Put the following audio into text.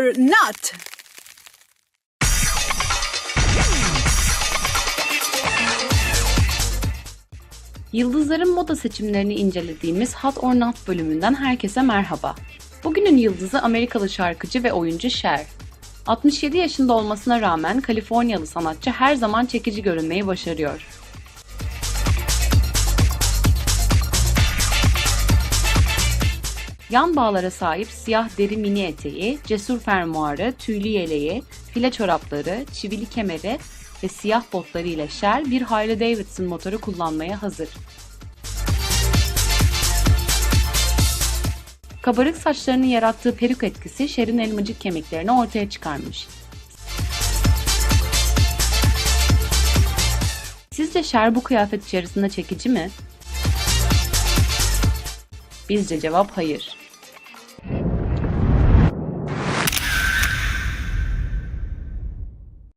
or not? Yıldızların moda seçimlerini incelediğimiz Hot or Not bölümünden herkese merhaba. Bugünün yıldızı Amerikalı şarkıcı ve oyuncu Cher. 67 yaşında olmasına rağmen Kaliforniyalı sanatçı her zaman çekici görünmeyi başarıyor. Yan bağlara sahip siyah deri mini eteği, cesur fermuarı, tüylü yeleği, file çorapları, çivili kemeri ve siyah botları ile Cher bir Harley Davidson motoru kullanmaya hazır. Kabarık saçlarının yarattığı peruk etkisi Cher'in elmacık kemiklerini ortaya çıkarmış. Sizce Cher bu kıyafet içerisinde çekici mi? Bizce cevap hayır.